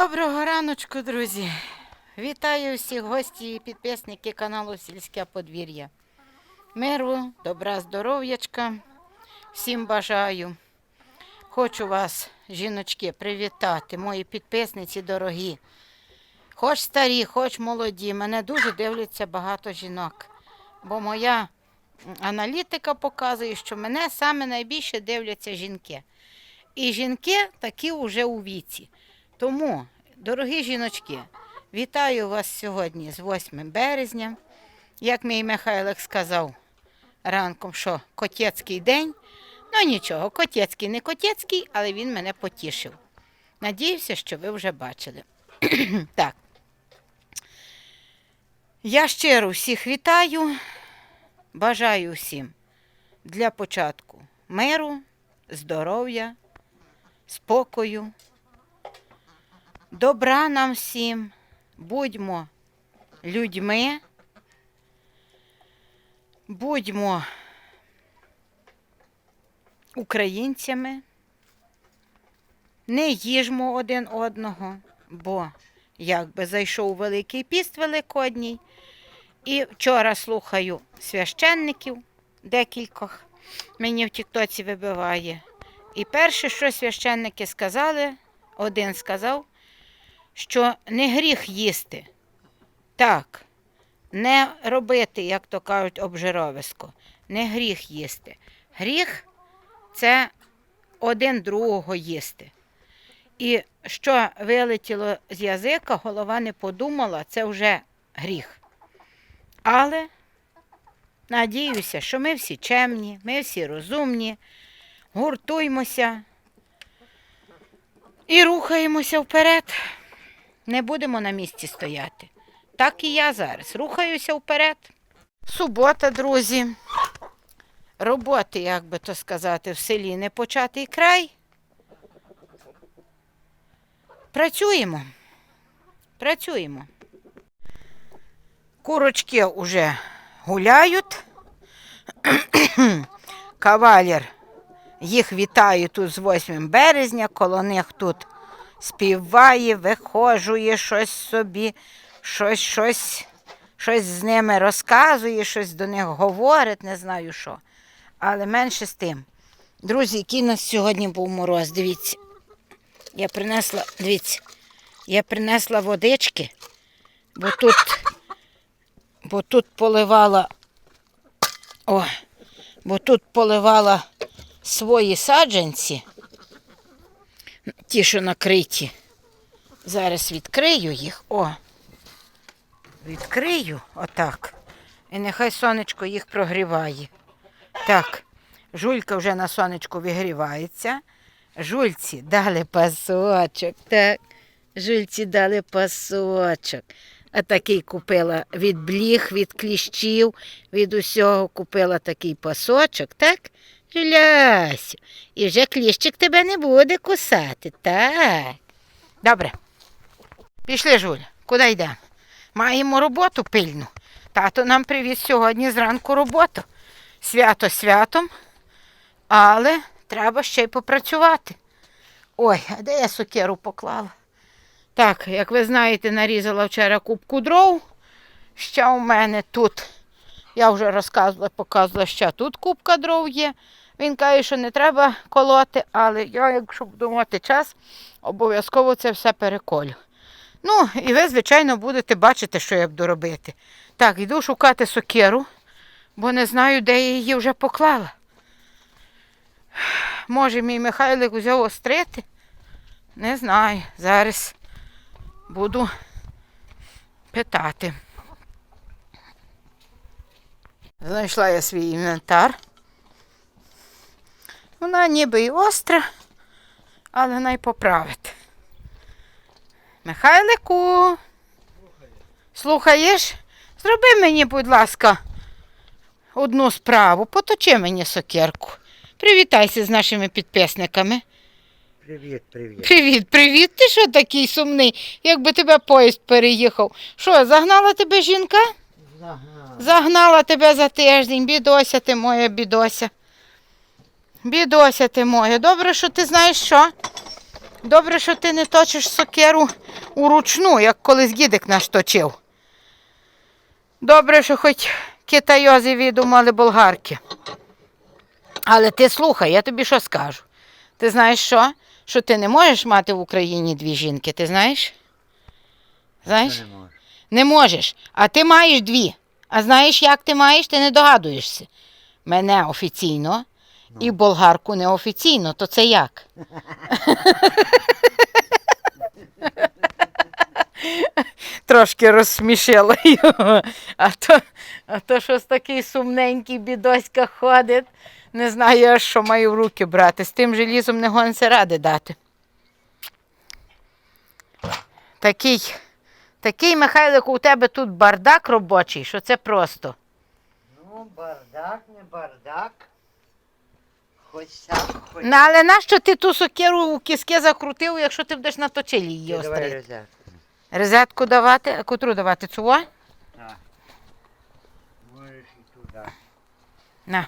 Доброго раночку, друзі! Вітаю всіх гості і підписники каналу Сільське подвір'я. Миру, добра, здоров'ячка. Всім бажаю. Хочу вас, жіночки, привітати, мої підписниці дорогі. Хоч старі, хоч молоді. Мене дуже дивляться багато жінок. Бо моя аналітика показує, що мене саме найбільше дивляться жінки. І жінки такі вже у віці. Тому, дорогі жіночки, вітаю вас сьогодні з 8 березня. Як мій Михайлик сказав ранком, що котецький день. Ну нічого, котецький не котецький, але він мене потішив. Надіюся, що ви вже бачили. так. Я щиро всіх вітаю. Бажаю всім для початку миру, здоров'я, спокою. Добра нам всім, будьмо людьми, будьмо українцями, не їжмо один одного, бо якби зайшов Великий піст Великодній, і вчора слухаю священників декількох, мені в Тіктоці вибиває. І перше, що священники сказали, один сказав, що не гріх їсти. Так, не робити, як то кажуть, обжировисько. Не гріх їсти. Гріх це один другого їсти. І що вилетіло з язика, голова не подумала, це вже гріх. Але надіюся, що ми всі чемні, ми всі розумні, гуртуймося і рухаємося вперед. Не будемо на місці стояти. Так і я зараз. Рухаюся вперед. Субота, друзі. Роботи, як би то сказати, в селі не початий край. Працюємо. Працюємо. Курочки вже гуляють. Кавалер їх вітаю тут з 8 березня, коло них тут співає, вихожує щось собі, щось, щось, щось з ними розказує, щось до них говорить, не знаю що. Але менше з тим. Друзі, який у нас сьогодні був мороз, дивіться. Я принесла, дивіться, я принесла водички, бо тут, бо тут поливала, о, бо тут поливала свої саджанці, ті, що накриті. Зараз відкрию їх. О. Відкрию отак. І нехай сонечко їх прогріває. Так, жулька вже на сонечку вигрівається. Жульці дали пасочок. Так, жульці дали пасочок. А такий купила від бліх, від кліщів, від усього купила такий пасочок, так? Жулясю, і вже кліщик тебе не буде кусати, так. Добре. Пішли, Жуль, куди йдемо? Маємо роботу пильну. Тато нам привіз сьогодні зранку роботу. Свято святом, але треба ще й попрацювати. Ой, а де я сокеру поклала? Так, як ви знаєте, нарізала вчора кубку дров. Ще у мене тут, я вже розказувала, показувала, що тут кубка дров є. Він каже, що не треба колоти, але я, якщо буду мати час, обов'язково це все переколю. Ну, і ви, звичайно, будете бачити, що я буду робити. Так, йду шукати сокиру, бо не знаю, де я її вже поклала. Може, мій Михайлик взяв острити? Не знаю. Зараз буду питати. Знайшла я свій інвентар. Вона ніби і остра, але най поправити. Михайлику, слухаєш? Зроби мені, будь ласка, одну справу. Поточи мені сокирку. Привітайся з нашими підписниками. Привіт, привіт. Привіт, привіт. Ти що такий сумний, якби тебе поїзд переїхав? Що, загнала тебе жінка? Загнала тебе за тиждень, бідося ти моя, бідося. Бідося ти моя. Добре, що ти знаєш що? Добре, що ти не точиш сокеру уручну, як колись дідик наш точив. Добре, що хоч китайози відумали болгарки. Але ти слухай, я тобі що скажу. Ти знаєш що? Що ти не можеш мати в Україні дві жінки, ти знаєш? Знаєш? Не можу. Не можеш. А ти маєш дві. А знаєш, як ти маєш, ти не догадуєшся. Мене офіційно і болгарку неофіційно, то це як? Трошки розсмішила його. А то, а то щось такий сумненький бідоська ходить. Не знаю, що маю в руки брати. З тим желізом не гонце ради дати. Такий, такий, Михайлику, у тебе тут бардак робочий, що це просто. Ну, бардак, не бардак. Хоч сам, хоч. Ну, але нащо ти ту сокиру у кіски закрутив, якщо ти будеш на точилі її Ти давай острити? розетку. Розетку давати, а котру давати цього? Так. Можеш і туди. На,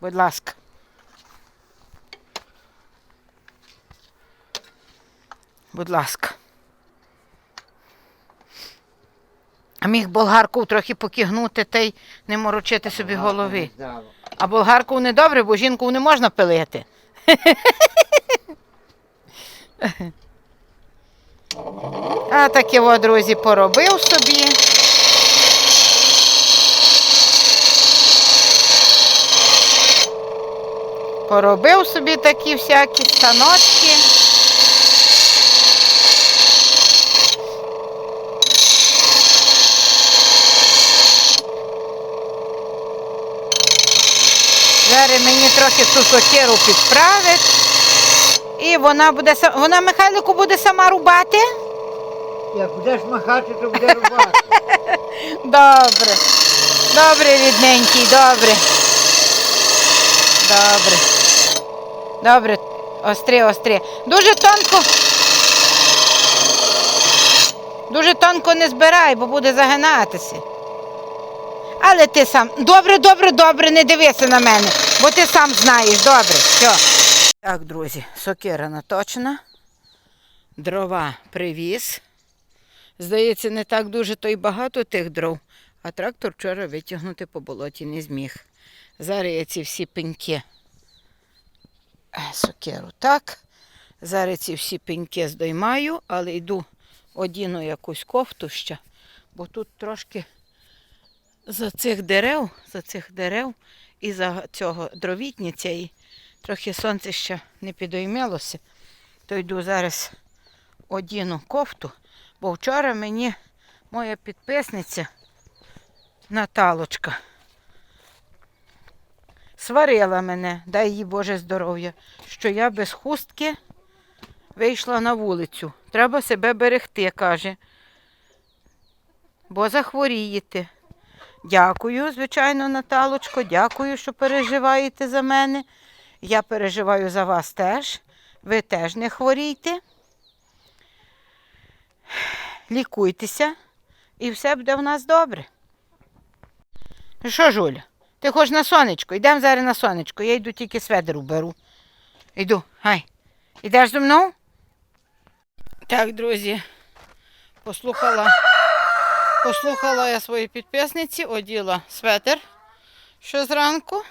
будь ласка. Будь ласка. А міг болгарку трохи покігнути та й не морочити собі голови. А болгарку не добре, бо жінку не можна пилити. А таке, о, друзі, поробив собі. Поробив собі такі всякі станочки. Зараз мені трохи цю сокиру підправить. І вона буде вона Михайлику буде сама рубати. Як будеш махати, то буде рубати. Добре. Добре, рідненький, добре. Добре. Добре. Острі, острі. Дуже тонко. Дуже тонко не збирай, бо буде загинатися. Але ти сам. Добре, добре, добре, не дивися на мене, бо ти сам знаєш, добре. Все. Так, друзі, сокира наточена. Дрова привіз. Здається, не так дуже то й багато тих дров, а трактор вчора витягнути по болоті не зміг. Зараз я ці всі пеньки е, сокиру так. Зараз ці всі пеньки здоймаю, але йду одіну якусь кофту ще, бо тут трошки за цих дерев, за цих дерев і за цього дровітниця, і трохи сонце ще не підоймалося, то йду зараз одіну кофту. Бо вчора мені моя підписниця Наталочка сварила мене, дай їй Боже здоров'я, що я без хустки вийшла на вулицю. Треба себе берегти, каже. Бо захворієте. Дякую, звичайно, Наталочко, дякую, що переживаєте за мене. Я переживаю за вас теж. Ви теж не хворійте лікуйтеся, і все буде в нас добре. Ну Що, Жуля, ти хочеш на сонечко? Йдемо зараз на сонечко. Я йду тільки сведеру беру. Йду, гай. Ідеш зі мною? Так, друзі, послухала, послухала я свої підписниці, оділа светер що зранку.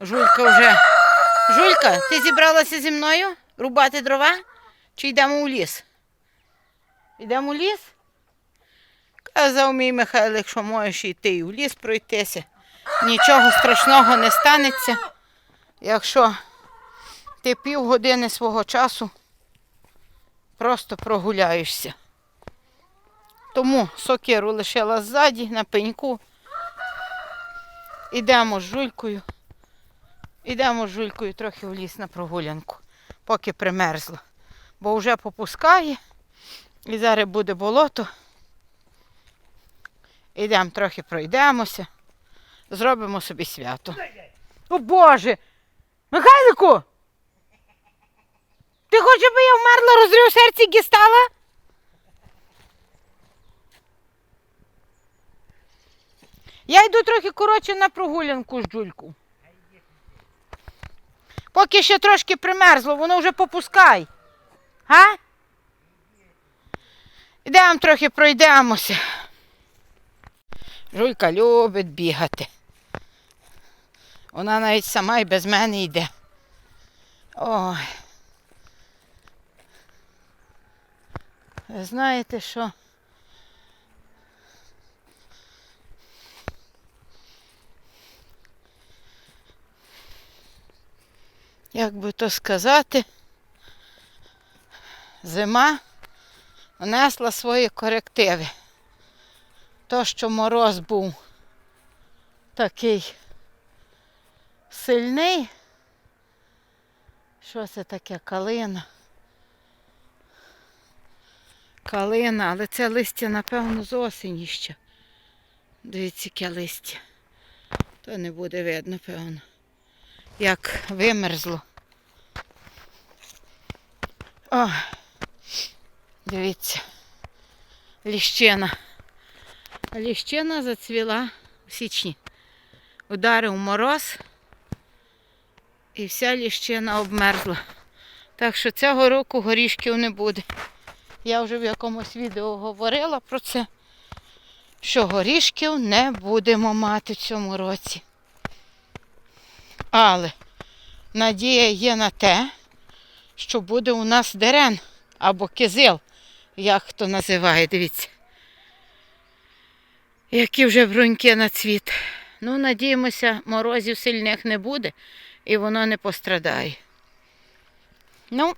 Жулька вже. Жулька, ти зібралася зі мною рубати дрова? Чи йдемо у ліс? Йдемо у ліс? Казав мій Михайлик, що можеш йти і в ліс пройтися. Нічого страшного не станеться, якщо ти півгодини свого часу просто прогуляєшся. Тому сокиру лишила ззаді на пеньку. Ідемо з жулькою. Ідемо з жулькою трохи в ліс на прогулянку, поки примерзло. Бо вже попускає і зараз буде болото. Ідемо трохи пройдемося, зробимо собі свято. О Боже! Михайлику! Ти хочеш, щоб я вмерла, розрив серці дістала? Я йду трохи коротше на прогулянку з Джульку. Поки ще трошки примерзло, воно вже попускай. Га? Ідемо трохи пройдемося. Жулька любить бігати. Вона навіть сама і без мене йде. Ой. Знаєте що? Як би то сказати, зима внесла свої корективи. То, що мороз був такий сильний. Що це таке? Калина. Калина, але це листя, напевно, з осені ще. Дивіться, яке листя. То не буде видно, певно. Як вимерзло. О, дивіться. Ліщина. Ліщина зацвіла у січні. Ударив мороз і вся ліщина обмерзла. Так що цього року горішків не буде. Я вже в якомусь відео говорила про це, що горішків не будемо мати в цьому році. Але надія є на те, що буде у нас дерен або кизил, як хто називає, дивіться. Які вже бруньки на цвіт. Ну, надіємося, морозів сильних не буде і воно не пострадає. Ну,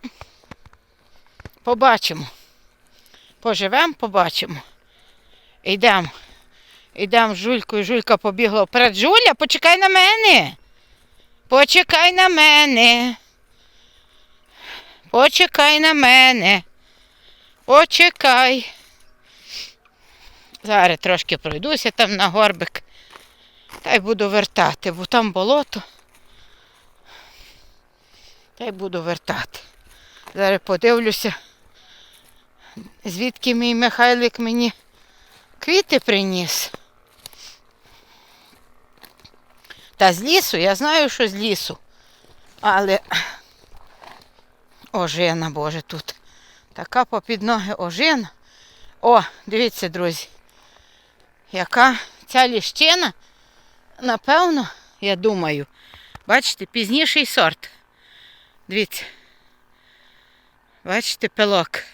побачимо. Поживемо, побачимо. Йдемо. Йдемо з Жулькою. Жулька побігла вперед. Жуля, почекай на мене. Почекай на мене. Почекай на мене. Почекай. Зараз трошки пройдуся там на горбик. Та й буду вертати, бо там болото. Та й буду вертати. Зараз подивлюся, звідки мій Михайлик мені квіти приніс. Та з лісу, я знаю, що з лісу. Але ожина, Боже, тут. Така попід ноги ожина. О, дивіться, друзі. Яка ця ліщина, напевно, я думаю, бачите, пізніший сорт. Дивіться. Бачите, пилок.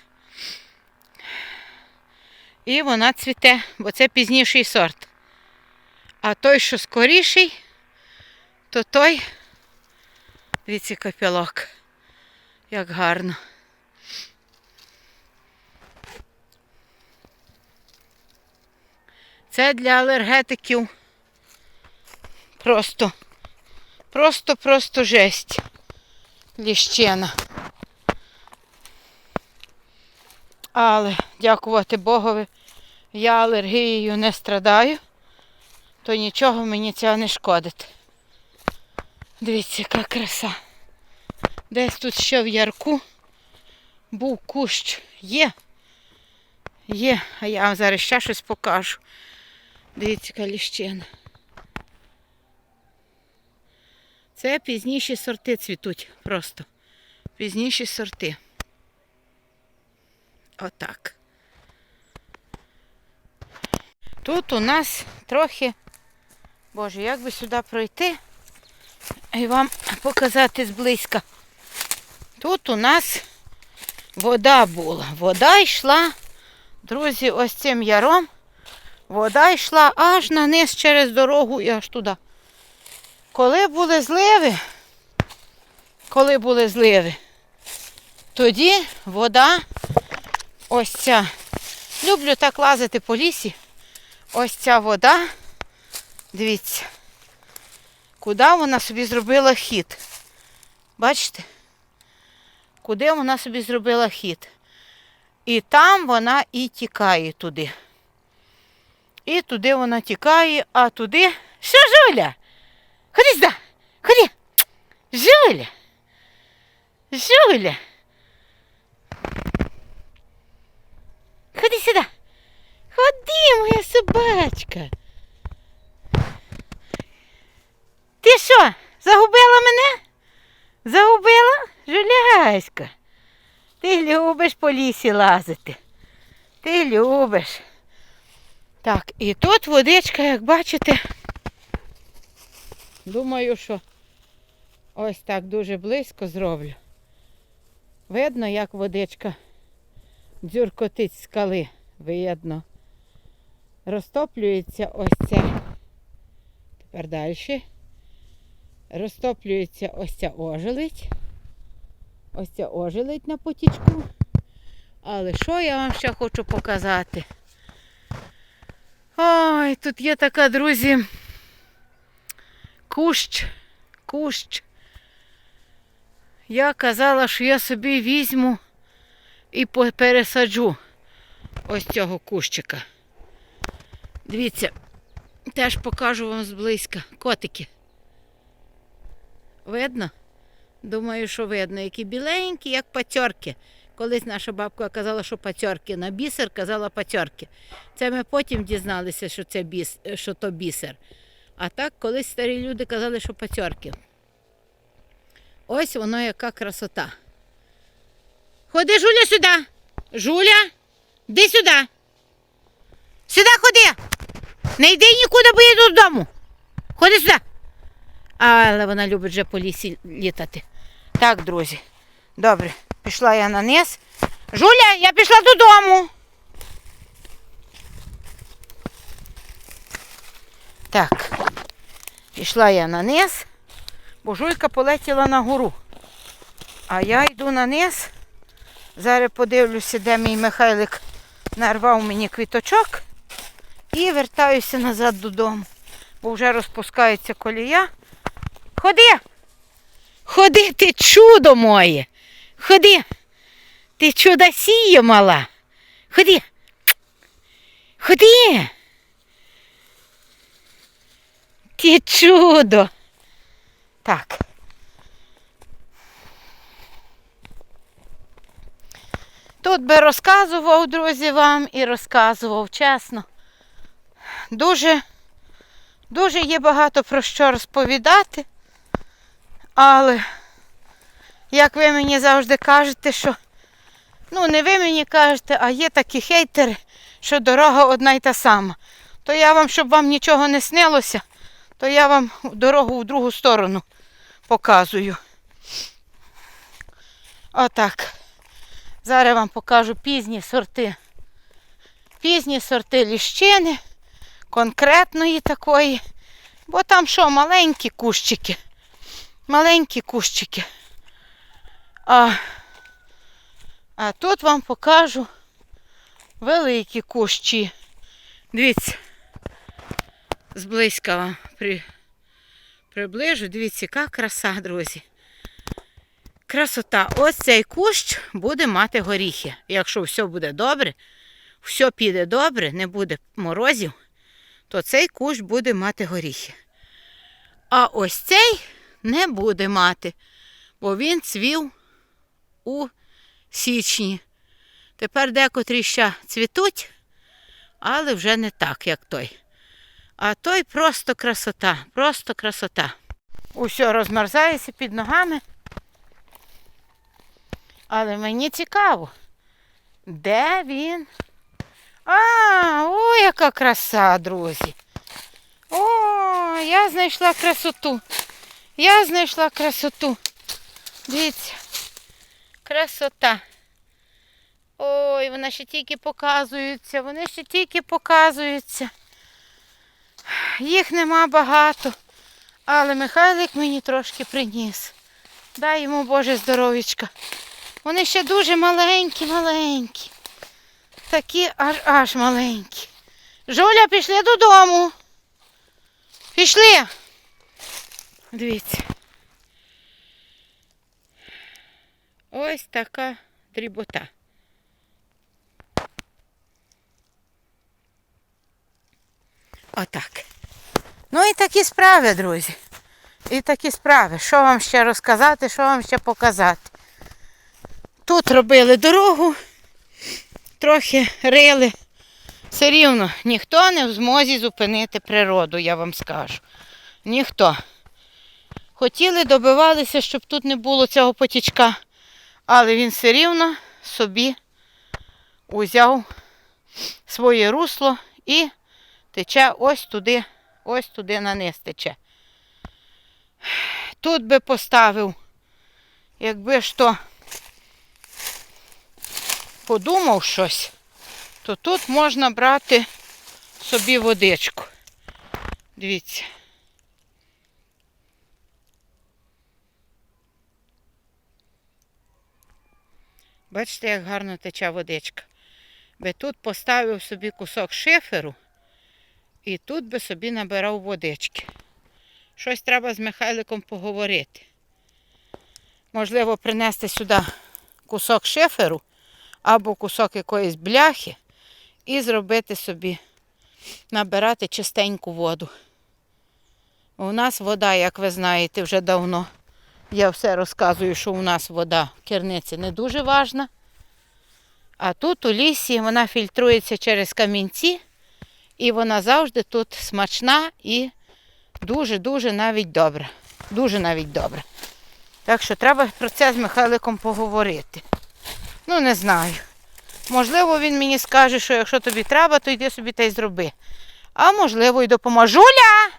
І вона цвіте, бо це пізніший сорт. А той, що скоріший, то той, дивіться, капілок. Як гарно. Це для алергетиків просто, просто, просто жесть. Ліщина. Але, дякувати Богові, я алергією не страдаю, то нічого мені цього не шкодить. Дивіться, яка краса. Десь тут ще в ярку був кущ. Є. Є, а я вам зараз ще щось покажу. Дивіться, яка ліщина. Це пізніші сорти цвітуть просто. Пізніші сорти. Отак. Тут у нас трохи, боже, як би сюди пройти і вам показати зблизька. Тут у нас вода була. Вода йшла, друзі, ось цим яром. Вода йшла аж на низ через дорогу і аж туди. Коли були зливи, коли були зливи, тоді вода ось ця. Люблю так лазити по лісі. Ось ця вода. Дивіться, куди вона собі зробила хід. Бачите? Куди вона собі зробила хід. І там вона і тікає туди. І туди вона тікає, а туди. Що, Жуля? Ходи сюди, ходи. Жуля. Жуля. Ходи сюди. Ходи, моя собачка. Ти що, загубила мене? Загубила? Яська, ти любиш по лісі лазити. Ти любиш. Так, і тут водичка, як бачите, думаю, що ось так дуже близько зроблю. Видно, як водичка дзюркотить скали. Видно. Розтоплюється ось ця. Тепер далі. Розтоплюється ось ця ожеледь. Ось ця ожеледь на потічку. Але що я вам ще хочу показати? Ой, тут є така, друзі. Кущ, кущ. Я казала, що я собі візьму і пересаджу ось цього кущика. Дивіться, теж покажу вам зблизька. Котики. Видно? Думаю, що видно, які біленькі, як патьорки. Колись наша бабка казала, що патьорки. На бісер казала патьорки. Це ми потім дізналися, що це біс, що то бісер. А так колись старі люди казали, що патьорки. Ось воно яка красота. Ходи, Жуля, сюди. Жуля, йди сюди. Сюди ходи. Не йди нікуди, бо я йду додому. Ходи сюди. Але вона любить вже по лісі літати. Так, друзі. Добре, пішла я на низ. Жуля, я пішла додому. Так, пішла я на низ, бо жуйка полетіла на гору. А я йду на низ. Зараз подивлюся, де мій Михайлик нарвав мені квіточок і вертаюся назад додому, бо вже розпускається колія. Ходи! Ходи, ти чудо моє! Ходи! Ти чудосія мала! Ходи! Ходи! Ти чудо! Так. Тут би розказував, друзі, вам і розказував, чесно. Дуже, дуже є багато про що розповідати. Але, як ви мені завжди кажете, що ну не ви мені кажете, а є такі хейтери, що дорога одна й та сама. То я вам, щоб вам нічого не снилося, то я вам дорогу в другу сторону показую. Отак. Зараз вам покажу пізні сорти. Пізні сорти ліщини, конкретної такої. Бо там що, маленькі кущики. Маленькі кущики. А, а тут вам покажу великі кущі. Дивіться, зблизька вам при, приближу. Дивіться, яка краса, друзі. Красота. Ось цей кущ буде мати горіхи. Якщо все буде добре, все піде добре, не буде морозів, то цей кущ буде мати горіхи. А ось цей не буде мати, бо він цвів у січні. Тепер декотрі ще цвітуть, але вже не так, як той. А той просто красота, просто красота. Усе розмерзається під ногами. Але мені цікаво, де він? А, о, яка краса, друзі. О, я знайшла красоту. Я знайшла красоту. Дивіться, красота. Ой, вона ще тільки показується, вони ще тільки показуються. Їх нема багато, але Михайлик мені трошки приніс. Дай йому Боже здоров'ячка. Вони ще дуже маленькі, маленькі. Такі аж аж маленькі. Жуля, пішли додому. Пішли. Дивіться. Ось така дрібота. Отак. Ну і такі справи, друзі. І такі справи. Що вам ще розказати, що вам ще показати. Тут робили дорогу, трохи рили. Все рівно ніхто не в змозі зупинити природу, я вам скажу. Ніхто. Хотіли, добивалися, щоб тут не було цього потічка, Але він все рівно собі узяв своє русло і тече ось туди, ось туди на низ тече. Тут би поставив, якби то подумав щось, то тут можна брати собі водичку. Дивіться. Бачите, як гарно тече водичка. Би тут поставив собі кусок шиферу і тут би собі набирав водички. Щось треба з Михайликом поговорити. Можливо, принести сюди кусок шиферу або кусок якоїсь бляхи і зробити собі, набирати чистеньку воду. У нас вода, як ви знаєте, вже давно. Я все розказую, що у нас вода в керниці не дуже важна. А тут у лісі вона фільтрується через камінці, і вона завжди тут смачна і дуже-дуже навіть добра. Дуже навіть добра. Так що треба про це з Михайликом поговорити. Ну, не знаю. Можливо, він мені скаже, що якщо тобі треба, то йди собі та й зроби. А можливо, й допоможе. Жуля!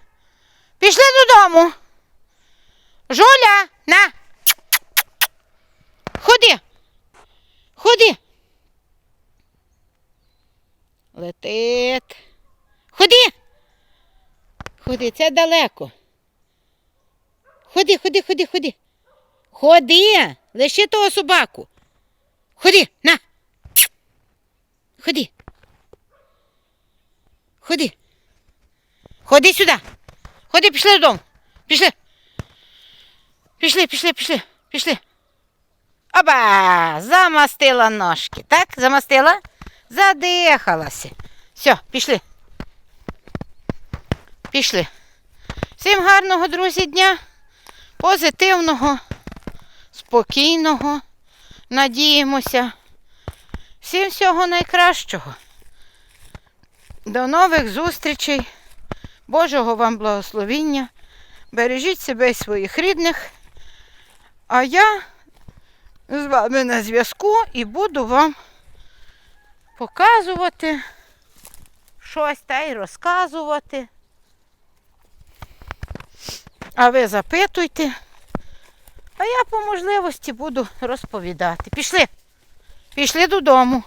Пішли додому. Жуля, на. Ходи. Ходи. Летить. Ходи. Ходи, це далеко. Ходи, ходи, ходи, ходи. Ходи. Лиши того собаку. Ходи, на. Ходи. Ходи. Ходи сюди. Ходи, пішли додому. Пішли. Пішли, пішли, пішли, пішли. Оба! Замастила ножки. Так? Замастила? Задихалася. Все, пішли. Пішли. Всім гарного, друзі, дня. Позитивного, спокійного. Надіємося. Всім всього найкращого. До нових зустрічей. Божого вам благословіння. Бережіть себе і своїх рідних. А я з вами на зв'язку і буду вам показувати щось та й розказувати. А ви запитуйте, а я по можливості буду розповідати. Пішли, пішли додому.